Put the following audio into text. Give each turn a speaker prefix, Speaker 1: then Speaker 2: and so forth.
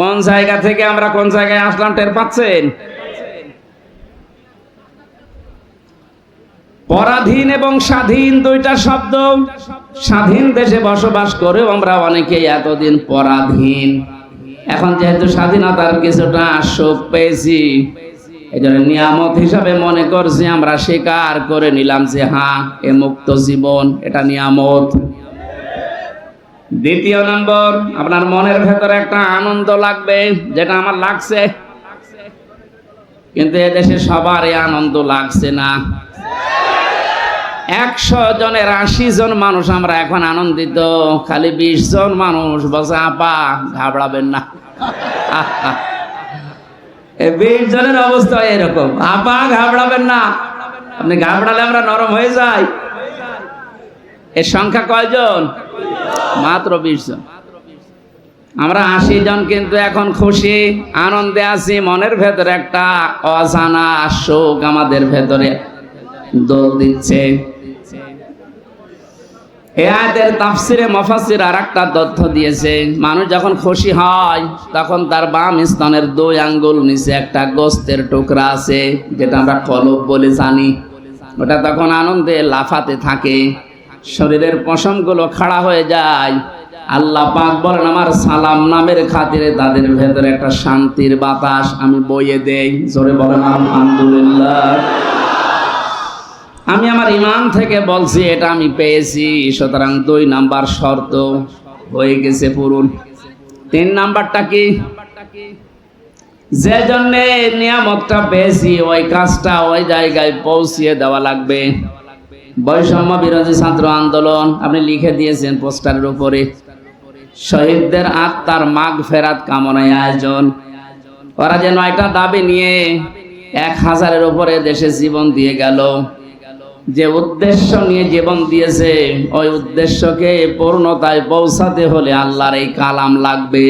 Speaker 1: কোন জায়গা থেকে আমরা কোন জায়গায় আসলাম টের পাচ্ছেন? পরাধীন এবং স্বাধীন দুইটা শব্দ। স্বাধীন দেশে বসবাস করেও আমরা অনেকেই এতদিন পরাধীন। এখন যেহেতু স্বাধীনতার কিছুটা সুখ পেয়েছি এই জন্য নিয়ামত হিসাবে মনে করছি আমরা স্বীকার করে নিলাম যে হ্যাঁ এ মুক্ত জীবন, এটা নিয়ামত। দ্বিতীয় নম্বর, আপনার মনের ভেতরে একটা আনন্দ লাগবে, যেটা আমার লাগছে। কিন্তু এদেশে সবার আনন্দ লাগছে না। একশো জনের আশি জন মানুষ আমরা এখন আনন্দিত, খালি বিশ জন মানুষ বসে আপা, ঘাবড়াবেন না। বিশ জনের অবস্থা এরকম। আপা, ঘাবড়াবেন না। আপনি ঘাবড়ালে আমরা নরম হয়ে যাই। এর সংখ্যা কয়জন? মাত্র বিশ জন। আমরা আশি জন কিন্তু এখন খুশি, আনন্দে আছি, মনের ভেতরে একটা অজানা শোক আমাদের ভেতরে দোল দিচ্ছে। তাফসিরে মফাসির আর একটা তথ্য দিয়েছে, মানুষ যখন খুশি হয়, তখন তার বাম স্তনের দুই আঙ্গুল নিচে একটা গোস্তের টুকরা আছে, যেটা আমরা কলব বলে জানি। ওটা তখন আনন্দে লাফাতে থাকে। শরীরের পশমগুলো খাড়া হয়ে যায়। আল্লাহ পাক বলেন, আমার সালাম নামের খাতিরে তাদের ভেতরে একটা শান্তির বাতাস আমি বইয়ে দেই। জোরে বলেন, আলহামদুলিল্লাহ। আমি আমার ইমান থেকে বলছি, এটা আমি পেয়েছি, সুতরাং দুই নাম্বার শর্ত হয়ে গেছে পূরণ। তিন নাম্বারটা কি? যে জন্য নিয়ামতটা পেয়েছি, ওই কাজটা ওই জায়গায় পৌঁছিয়ে দেওয়া লাগবে। বৈষম্য বিরোধী ছাত্র আন্দোলন, আপনি লিখে দিয়েছেন পোস্টারের উপরে, শহীদদের আত্মার মাগ ফেরাত কামনায় আয়োজন। ওরা যে নয়টা দাবি নিয়ে এক হাজারের উপরে দেশে জীবন দিয়ে গেল, যে উদ্দেশ্য নিয়ে জীবন দিয়েছে, ওই উদ্দেশ্যকে পূর্ণতায় পৌঁছাতে হলে আল্লাহর এই কালাম লাগবে।